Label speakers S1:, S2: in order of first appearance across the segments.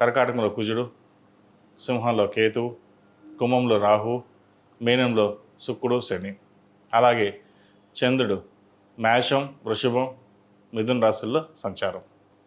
S1: కర్కాటకంలో కుజుడు సింహంలో కేతు కుంభంలో రాహు మీనంలో శుక్రుడు శని. అలాగే చంద్రుడు మేషం వృషభం మిథున రాశుల్లో సంచారం.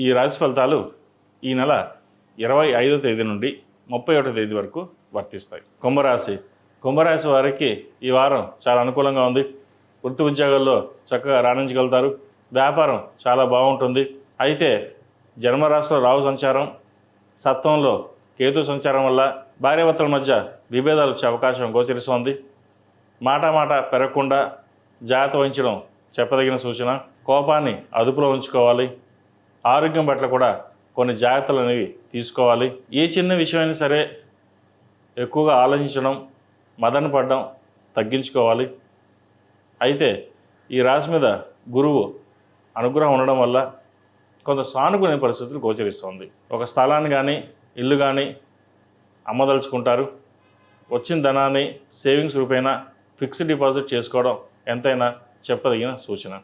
S1: ఈ రాశి ఫలితాలు ఈ నెల ఇరవై ఐదో తేదీ నుండి ముప్పై ఒకటో తేదీ వరకు వర్తిస్తాయి. కుంభరాశి. కుంభరాశి వారికి ఈ వారం చాలా అనుకూలంగా ఉంది. వృత్తి ఉద్యోగాల్లో చక్కగా రాణించగలుగుతారు. వ్యాపారం చాలా బాగుంటుంది. అయితే జన్మరాశిలో రావు సంచారం సత్వంలో కేతు సంచారం వల్ల భార్యాభర్తల మధ్య విభేదాలు వచ్చే అవకాశం గోచరిస్తోంది. మాట మాట పెరగకుండా జాగ్రత్త వహించడం చెప్పదగిన సూచన. కోపాన్ని అదుపులో ఉంచుకోవాలి. ఆరోగ్యం పట్ల కూడా కొన్ని జాగ్రత్తలు అనేవి తీసుకోవాలి. ఏ చిన్న విషయమైనా సరే ఎక్కువగా ఆలోచించడం మదన పడడం తగ్గించుకోవాలి. అయితే ఈ రాశి మీద గురువు అనుగ్రహం ఉండడం వల్ల కొంత సానుకూల పరిస్థితులు గోచరిస్తుంది. ఒక స్థలాన్ని కానీ ఇల్లు కానీ అమ్మదలుచుకుంటారు. వచ్చిన ధనాన్ని సేవింగ్స్ రూపేణ ఫిక్స్డ్ డిపాజిట్ చేసుకోవడం ఎంతైనా చెప్పదగిన సూచన.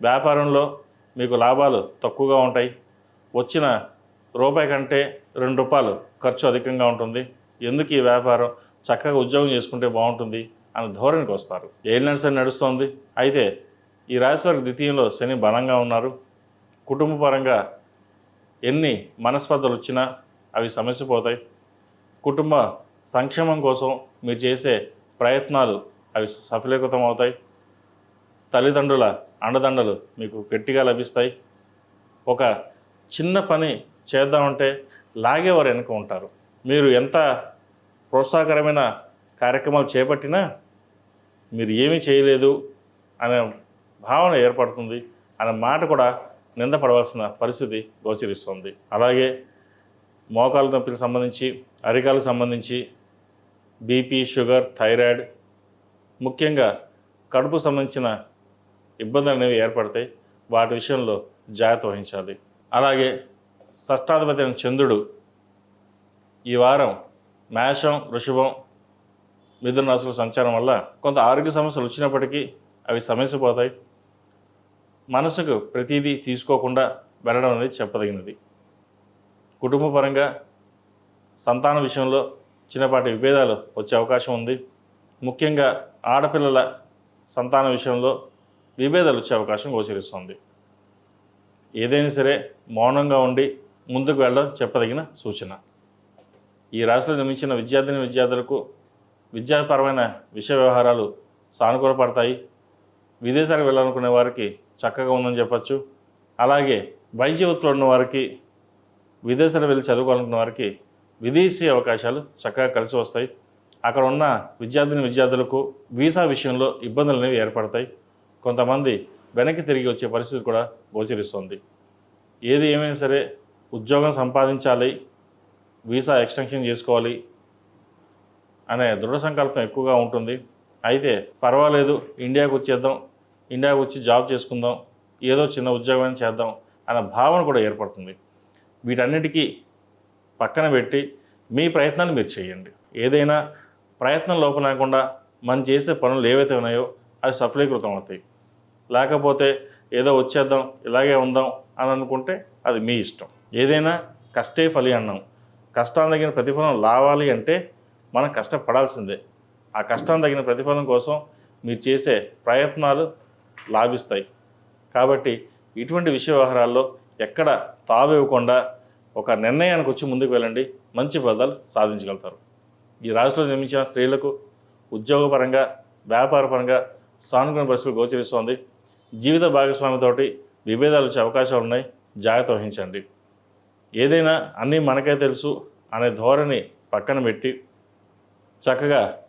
S1: వ్యాపారంలో మీకు లాభాలు తక్కువగా ఉంటాయి. వచ్చిన రూపాయి కంటే రెండు రూపాయలు ఖర్చు అధికంగా ఉంటుంది. ఎందుకు ఈ వ్యాపారం చక్కగా ఉద్యోగం చేసుకుంటే బాగుంటుంది అనే ధోరణికి వస్తారు. ఏళ్ళ సరే నడుస్తోంది. అయితే ఈ రాశివారి ద్వితీయంలో శని బలంగా ఉన్నారు. కుటుంబ పరంగా ఎన్ని మనస్పర్ధలు వచ్చినా అవి సమస్య పోతాయి. కుటుంబ సంక్షేమం కోసం మీరు చేసే ప్రయత్నాలు అవి సఫలీకృతం అవుతాయి. తల్లిదండ్రుల అండదండలు మీకు గట్టిగా లభిస్తాయి. ఒక చిన్న పని చేద్దామంటే లాగేవారు వెనుక ఉంటారు. మీరు ఎంత ప్రోత్సాహకరమైన కార్యక్రమాలు చేపట్టినా మీరు ఏమీ చేయలేదు అనే భావన ఏర్పడుతుంది అనే మాట కూడా నిందపడవలసిన పరిస్థితి గోచరిస్తుంది. అలాగే మోకాల నొప్పికి సంబంధించి అరికాలకు సంబంధించి బీపీ షుగర్ థైరాయిడ్ ముఖ్యంగా కడుపు సంబంధించిన ఇబ్బందులు అనేవి ఏర్పడతాయి. వాటి విషయంలో జాగ్రత్త వహించాలి. అలాగే షష్టాధిపతి అయిన చంద్రుడు ఈ వారం మేషం వృషభం మిథున రాశుల సంచారం వల్ల కొంత ఆరోగ్య సమస్యలు వచ్చినప్పటికీ అవి సమస్య పోతాయి మనసుకు ప్రతిదీ తీసుకోకుండా వెళ్ళడం అనేది చెప్పదగినది. కుటుంబపరంగా సంతాన విషయంలో చిన్నపాటి విభేదాలు వచ్చే అవకాశం ఉంది. ముఖ్యంగా ఆడపిల్లల సంతాన విషయంలో విభేదాలు వచ్చే అవకాశం గోచరిస్తుంది. ఏదైనా సరే మౌనంగా ఉండి ముందుకు వెళ్ళడం చెప్పదగిన సూచన. ఈ రాశిలో నిర్మించిన విద్యార్థిని విద్యార్థులకు విద్యాపరమైన విషయ వ్యవహారాలు సానుకూల పడతాయి విదేశాలకు వెళ్ళాలనుకునే వారికి చక్కగా ఉందని చెప్పచ్చు. అలాగే వైద్యవృత్తిలో ఉన్న వారికి విదేశాలు వెళ్ళి చదువుకోవాలనుకున్న వారికి విదేశీ అవకాశాలు చక్కగా కలిసి వస్తాయి. అక్కడ ఉన్న విద్యార్థిని విద్యార్థులకు వీసా విషయంలో ఇబ్బందులు అనేవి ఏర్పడతాయి. కొంతమంది వెనక్కి తిరిగి వచ్చే పరిస్థితి కూడా గోచరిస్తుంది. ఏది ఏమైనా సరే ఉద్యోగం సంపాదించాలి వీసా ఎక్స్టెన్షన్ చేసుకోవాలి అనే దృఢ సంకల్పం ఎక్కువగా ఉంటుంది. అయితే పర్వాలేదు ఇండియాకు వచ్చేద్దాం ఇండియాకి వచ్చి జాబ్ చేసుకుందాం ఏదో చిన్న ఉద్యోగం చేద్దాం అనే భావన కూడా ఏర్పడుతుంది. వీటన్నిటికీ పక్కన పెట్టి మీ ప్రయత్నాన్ని మీరు చేయండి. ఏదైనా ప్రయత్నం లోపలేకుండా మనం చేసే పనులు ఏవైతే ఉన్నాయో అవి సఫలీకృతం అవుతాయి. లేకపోతే ఏదో వచ్చేద్దాం ఇలాగే ఉందాం అని అనుకుంటే అది మీ ఇష్టం. ఏదైనా కష్టే ఫలి అన్నాం. కష్టాన్ని తగిన ప్రతిఫలం రావాలి అంటే మనం కష్టపడాల్సిందే. ఆ కష్టాన్ని తగిన ప్రతిఫలం కోసం మీరు చేసే ప్రయత్నాలు లాభిస్తాయి. కాబట్టి ఇటువంటి విషయ వ్యవహారాల్లో ఎక్కడ తావివ్వకుండా ఒక నిర్ణయానికి వచ్చి ముందుకు వెళ్ళండి. మంచి ఫలితాలు సాధించగలుగుతారు. ఈ రాశిలో నిర్మించిన స్త్రీలకు ఉద్యోగపరంగా వ్యాపారపరంగా సానుకూల పరిస్థితులు గోచరిస్తోంది. జీవిత భాగస్వామితోటి విభేదాలు వచ్చే అవకాశాలు ఉన్నాయి. జాగ్రత్త వహించండి. ఏదైనా అన్నీ మనకే తెలుసు అనే ధోరణి పక్కన పెట్టి చక్కగా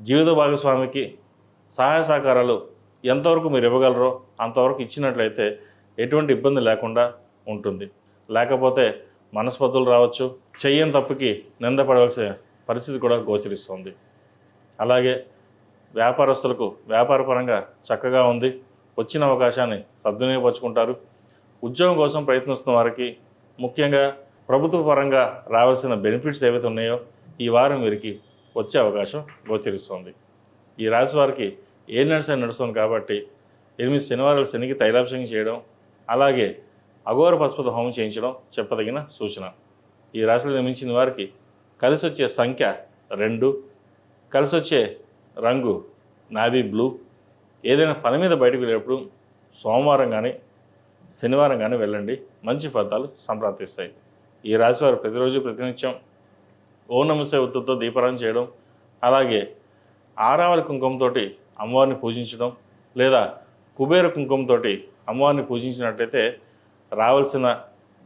S1: జీవిత భాగస్వామికి సహాయ సహకారాలు ఎంతవరకు మీరు ఇవ్వగలరో అంతవరకు ఇచ్చినట్లయితే ఎటువంటి ఇబ్బంది లేకుండా ఉంటుంది. లేకపోతే మనస్పతులు రావచ్చు చెయ్యని తప్పుకి నిందపడవలసిన పరిస్థితి కూడా గోచరిస్తుంది. అలాగే వ్యాపారస్తులకు వ్యాపారపరంగా చక్కగా ఉంది వచ్చిన అవకాశాన్ని సద్వినియోగపరుచుకుంటారు. ఉద్యోగం కోసం ప్రయత్నిస్తున్న వారికి ముఖ్యంగా ప్రభుత్వ పరంగా రావాల్సిన బెనిఫిట్స్ ఏవైతే ఉన్నాయో ఈ వారం వీరికి వచ్చే అవకాశం గోచరిస్తుంది. ఈ రాశి వారికి ఏ నడిసే నడుస్తుంది కాబట్టి ఎనిమిది శనివారాలు శనికి తైలాభిషేకం చేయడం అలాగే అఘోర పశుపతి హోమం చేయించడం చెప్పదగిన సూచన. ఈ రాశిలో నిర్మించిన వారికి కలిసి వచ్చే సంఖ్య రెండు కలిసి వచ్చే రంగు నావీ బ్లూ. ఏదైనా పని మీద బయటకు వెళ్ళేటప్పుడు సోమవారం కానీ శనివారం కానీ వెళ్ళండి. మంచి ఫలితాలు సంప్రాప్తిస్తాయి. ఈ రాశి వారు ప్రతిరోజు ప్రతినిత్యం ఓ నమసే ఉత్తుతో దీపారాయణ చేయడం అలాగే ఆరావళి కుంకుమతోటి అమ్మవారిని పూజించడం లేదా కుబేర కుంకుమతోటి అమ్మవారిని పూజించినట్లయితే రావాల్సిన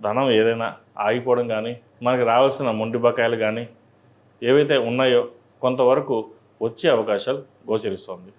S1: ధనం ఏదైనా ఆగిపోవడం కానీ మనకి రావాల్సిన మొండి బకాయిలు కానీ ఏవైతే ఉన్నాయో కొంతవరకు వచ్చే అవకాశాలు గోచరిస్తుంది.